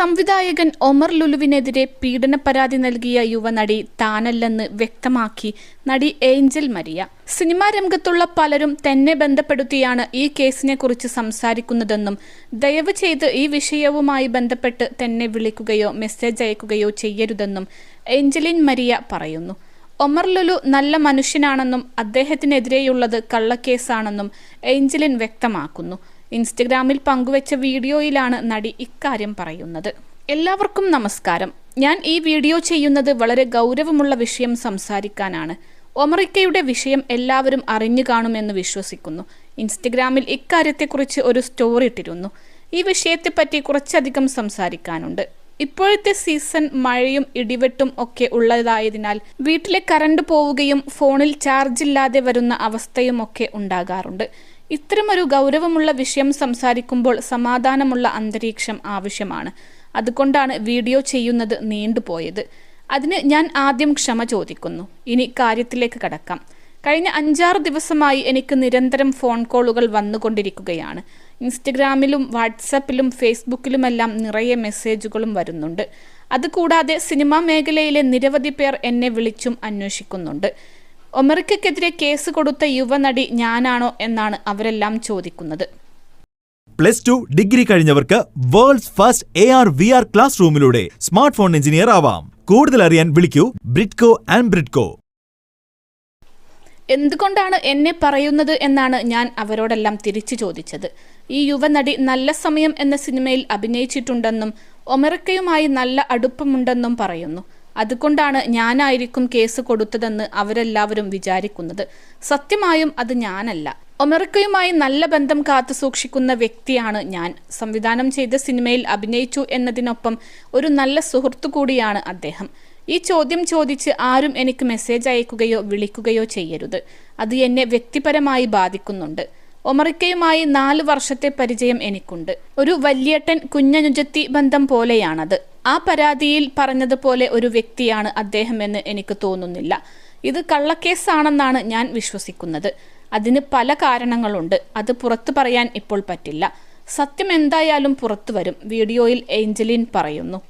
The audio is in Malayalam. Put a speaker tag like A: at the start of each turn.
A: സംവിധായകൻ ഒമർ ലുലുവിനെതിരെ പീഡന പരാതി നൽകിയ യുവനടി താനല്ലെന്ന് വ്യക്തമാക്കി നടി ഏഞ്ചൽ മരിയ. സിനിമാ രംഗത്തുള്ള പലരും തന്നെ ബന്ധപ്പെടുത്തിയാണ് ഈ കേസിനെ കുറിച്ച് സംസാരിക്കുന്നതെന്നും ദയവ് ചെയ്ത് ഈ വിഷയവുമായി ബന്ധപ്പെട്ട് തന്നെ വിളിക്കുകയോ മെസ്സേജ് അയക്കുകയോ ചെയ്യരുതെന്നും ഏഞ്ചലിൻ മരിയ പറയുന്നു. ഒമർ ലുലു നല്ല മനുഷ്യനാണെന്നും അദ്ദേഹത്തിനെതിരെയുള്ളത് കള്ളക്കേസാണെന്നും ഏഞ്ചലിൻ വ്യക്തമാക്കുന്നു. ഇൻസ്റ്റഗ്രാമിൽ പങ്കുവച്ച വീഡിയോയിലാണ് നടി ഇക്കാര്യം പറയുന്നത്. എല്ലാവർക്കും നമസ്കാരം. ഞാൻ ഈ വീഡിയോ ചെയ്യുന്നത് വളരെ ഗൗരവമുള്ള വിഷയം സംസാരിക്കാനാണ്. ഒമറിക്കയുടെ വിഷയം എല്ലാവരും അറിഞ്ഞു കാണുമെന്ന് വിശ്വസിക്കുന്നു. ഇൻസ്റ്റഗ്രാമിൽ ഇക്കാര്യത്തെക്കുറിച്ച് ഒരു സ്റ്റോറി ഇട്ടിരുന്നു. ഈ വിഷയത്തെപ്പറ്റി കുറച്ചധികം സംസാരിക്കാനുണ്ട്. ഇപ്പോഴത്തെ സീസൺ മഴയും ഇടിവെട്ടും ഒക്കെ ഉള്ളതായതിനാൽ വീട്ടിലെ കറണ്ട് പോവുകയും ഫോണിൽ ചാർജ് ഇല്ലാതെ വരുന്ന അവസ്ഥയും ഒക്കെ ഉണ്ടാകാറുണ്ട്. ഇത്തരമൊരു ഗൗരവമുള്ള വിഷയം സംസാരിക്കുമ്പോൾ സമാധാനമുള്ള അന്തരീക്ഷം ആവശ്യമാണ്. അതുകൊണ്ടാണ് വീഡിയോ ചെയ്യുന്നത് നീണ്ടുപോയത്. അതിന് ഞാൻ ആദ്യം ക്ഷമ ചോദിക്കുന്നു. ഇനി കാര്യത്തിലേക്ക് കടക്കാം. കഴിഞ്ഞ അഞ്ചാറ് ദിവസമായി എനിക്ക് നിരന്തരം ഫോൺ കോളുകൾ വന്നുകൊണ്ടിരിക്കുകയാണ്. ഇൻസ്റ്റഗ്രാമിലും വാട്സപ്പിലും ഫേസ്ബുക്കിലുമെല്ലാം നിറയെ മെസ്സേജുകളും വരുന്നുണ്ട്. അതുകൂടാതെ സിനിമാ മേഖലയിലെ നിരവധി പേർ എന്നെ വിളിച്ചും അന്വേഷിക്കുന്നുണ്ട്. ഒമറിക്കെതിരെ കേസ് കൊടുത്ത യുവനടി ഞാനാണോ എന്നാണ് അവരെല്ലാം ചോദിക്കുന്നത്.
B: Plus two degree കഴിഞ്ഞവർക്ക് world's first A R V R class റൂമിലൂടെ smart phone engineer ആവാം. കൂടുതൽ അറിയാൻ വിളിക്കൂ ബ്രിഡ്കോ ആൻഡ് ബ്രിഡ്കോ.
A: എന്തുകൊണ്ടാണ് എന്നെ പറയുന്നത് എന്നാണ് ഞാൻ അവരോടെല്ലാം തിരിച്ചു ചോദിച്ചത്. ഈ യുവനടി നല്ല സമയം എന്ന സിനിമയിൽ അഭിനയിച്ചിട്ടുണ്ടെന്നും ഒമറക്കയുമായി നല്ല അടുപ്പമുണ്ടെന്നും പറയുന്നു. അതുകൊണ്ടാണ് ഞാനായിരിക്കും കേസ് കൊടുത്തതെന്ന് അവരെല്ലാവരും വിചാരിക്കുന്നത്. സത്യമായും അത് ഞാനല്ല. ഒമറിക്കയുമായി നല്ല ബന്ധം കാത്തു സൂക്ഷിക്കുന്ന വ്യക്തിയാണ് ഞാൻ. സംവിധാനം ചെയ്ത സിനിമയിൽ അഭിനയിച്ചു എന്നതിനൊപ്പം ഒരു നല്ല സുഹൃത്തു കൂടിയാണ് അദ്ദേഹം. ഈ ചോദ്യം ചോദിച്ച് ആരും എനിക്ക് മെസ്സേജ് അയക്കുകയോ വിളിക്കുകയോ ചെയ്യരുത്. അത് എന്നെ വ്യക്തിപരമായി ബാധിക്കുന്നുണ്ട്. ഒമറിക്കയുമായി നാല് വർഷത്തെ പരിചയം എനിക്കുണ്ട്. ഒരു വല്യേട്ടൻ കുഞ്ഞനുജത്തി ബന്ധം പോലെയാണത്. ആ പരാതിയിൽ പറഞ്ഞതുപോലെ ഒരു വ്യക്തിയാണ് അദ്ദേഹമെന്ന് എനിക്ക് തോന്നുന്നില്ല. ഇത് കള്ളക്കേസാണെന്നാണ് ഞാൻ വിശ്വസിക്കുന്നത്. അതിന് പല കാരണങ്ങളുണ്ട്. അത് പുറത്തു പറയാൻ ഇപ്പോൾ പറ്റില്ല. സത്യം എന്തായാലും പുറത്തു വരും. വീഡിയോയിൽ ഏഞ്ചലിൻ പറയുന്നു.